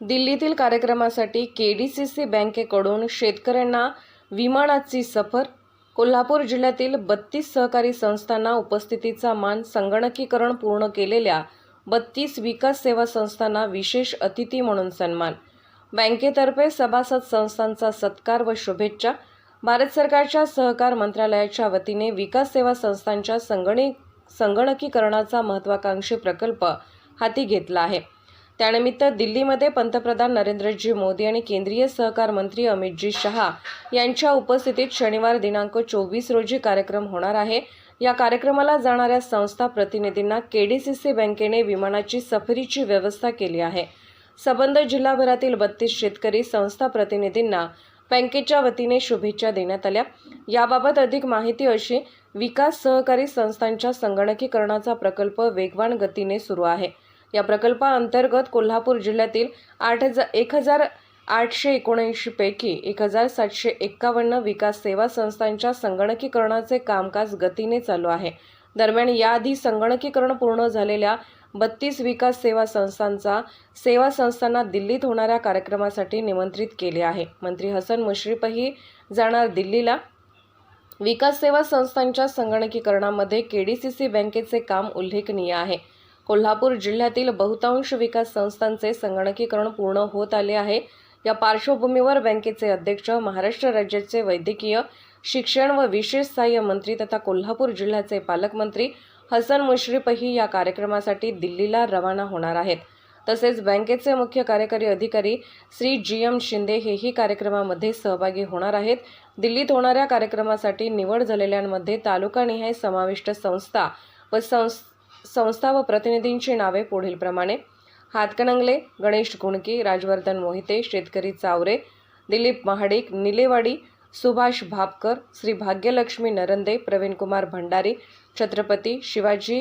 दिल्लीतील कार्यक्रमासाठी के D C C बँकेकडून शेतकऱ्यांना विमानाची सफर कोल्हापूर जिल्ह्यातील बत्तीस सहकारी संस्थांना उपस्थितीचा मान संगणकीकरण पूर्ण केलेल्या बत्तीस विकास सेवा संस्थांना विशेष अतिथी म्हणून सन्मान. बँकेतर्फे सभासद संस्थांचा सत्कार व शुभेच्छा. भारत सरकारच्या सहकार मंत्रालयाच्या वतीने विकास सेवा संस्थांच्या संगणी संगणकीकरणाचा महत्त्वाकांक्षी प्रकल्प हाती घेतला आहे. त्यानिमित्त दिल्लीमध्ये पंतप्रधान नरेंद्रजी मोदी आणि केंद्रीय सहकार मंत्री अमितजी शहा यांच्या उपस्थितीत शनिवार दिनांक चोवीस रोजी कार्यक्रम होणार आहे. या कार्यक्रमाला जाणाऱ्या संस्था प्रतिनिधींना केडीसीसी बँकेने विमानाची सफरीची व्यवस्था केली आहे. सबंध जिल्हाभरातील बत्तीस शेतकरी संस्था प्रतिनिधींना बँकेच्या वतीने शुभेच्छा देण्यात आल्या. याबाबत अधिक माहिती अशी विकास सहकारी संस्थांच्या संगणकीकरणाचा प्रकल्प वेगवान गतीने सुरू आहे. या प्रकल्पाअंतर्गत कोल्हापूर जिल्ह्यातील आठ हजार एक हजार आठशे एकोणऐंशीपैकी एक हजार सातशे एक्कावन्न विकास सेवा संस्थांच्या संगणकीकरणाचे कामकाज गतीने चालू आहे. दरम्यान याआधी संगणकीकरण पूर्ण झालेल्या बत्तीस विकास सेवा संस्थांचा सेवा संस्थांना दिल्लीत होणाऱ्या कार्यक्रमासाठी निमंत्रित केले आहे. मंत्री हसन मुश्रीफही जाणार दिल्लीला. विकास सेवा संस्थांच्या संगणकीकरणामध्ये केडीसीसी बँकेचे काम उल्लेखनीय आहे. कोल्हापूर जिल्ह्यातील बहुतांश विकास संस्थांचे संगणकीकरण पूर्ण होत आले आहे. या पार्श्वभूमीवर बँकेचे अध्यक्ष महाराष्ट्र राज्याचे वैद्यकीय शिक्षण व विशेष सहाय्य मंत्री तथा कोल्हापूर जिल्ह्याचे पालकमंत्री हसन मुश्रीफही या कार्यक्रमासाठी दिल्लीला रवाना होणार आहेत. तसेच बँकेचे मुख्य कार्यकारी अधिकारी श्री जी एम शिंदे हेही कार्यक्रमामध्ये सहभागी होणार आहेत. दिल्लीत होणाऱ्या कार्यक्रमासाठी निवड झालेल्यांमध्ये तालुकानिहाय समाविष्ट संस्था व संस संस्था व प्रतिनिधींची नावे पुढीलप्रमाणे. हातकणंगले गणेश गुणकी राजवर्धन मोहिते शेतकरी चावरे दिलीप महाडिक निलेवाडी सुभाष भापकर श्री भाग्यलक्ष्मी नरंदे प्रवीणकुमार भंडारी छत्रपती शिवाजी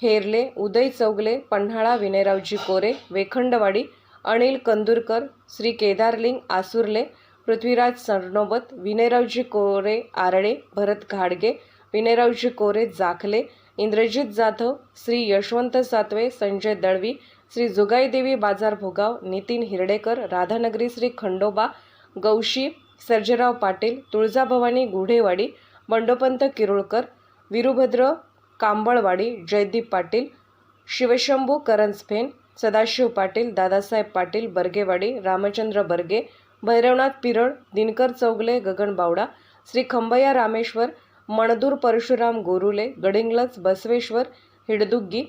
हेरले उदय चौगले पन्हाळा विनयरावजी कोरे वेखंडवाडी अनिल कंदुरकर श्री केदारलिंग आसुर्ले पृथ्वीराज सरनोबत विनयरावजी कोरे आरळे भरत घाडगे विनयरावजी कोरे जाखले इंद्रजित जाधव श्री यशवंत सातवे संजय दळवी श्री जुगाईदेवी बाजार भोगाव नितीन हिरडेकर राधानगरी श्री खंडोबा गौशी सर्जेराव पाटील तुळजाभवानी गुढेवाडी बंडोपंत किरुळकर विरुभद्र कांबळवाडी जयदीप पाटील शिवशंभू करंजफेन सदाशिव पाटील दादासाहेब पाटील बर्गेवाडी रामचंद्र बर्गे भैरवनाथ पिरळ दिनकर चौगले गगन बावडा श्री खंबया रामेश्वर मणदूर परशुराम गोरुले गडिंगलज बसवेश्वर हिडदुग्गी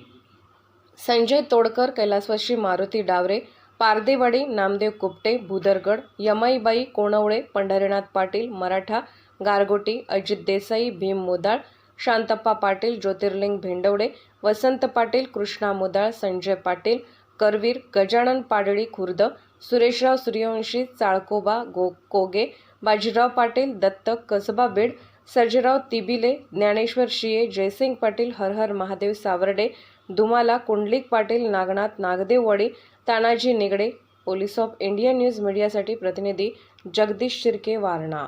संजय तोडकर कैलासवशी मारुती डावरे पारदेवाडी नामदेव कुपटे भुदरगड यमाईबाई कोणवळे पंढरीनाथ पाटील मराठा गारगोटी अजित देसाई भीम मोदाळ शांतप्पा पाटील ज्योतिर्लिंग भेंडवडे वसंत पाटील कृष्णा मोदाळ संजय पाटील करवीर गजानन पाडळी खुर्द सुरेशराव सूर्यवंशी चाळकोबा गो कोगे बाजीराव पाटील दत्त कसबा बीड सर्जेराव तिबिले ज्ञानेश्वर शिये जयसिंग पाटील हरहर Mahadev Sawarde Dumala Kundalik Patil Nagnath Nagdev Wade Tanaji Nigade police of India news मीडियासाठी प्रतिनिधी जगदीश शिर्के वारणा.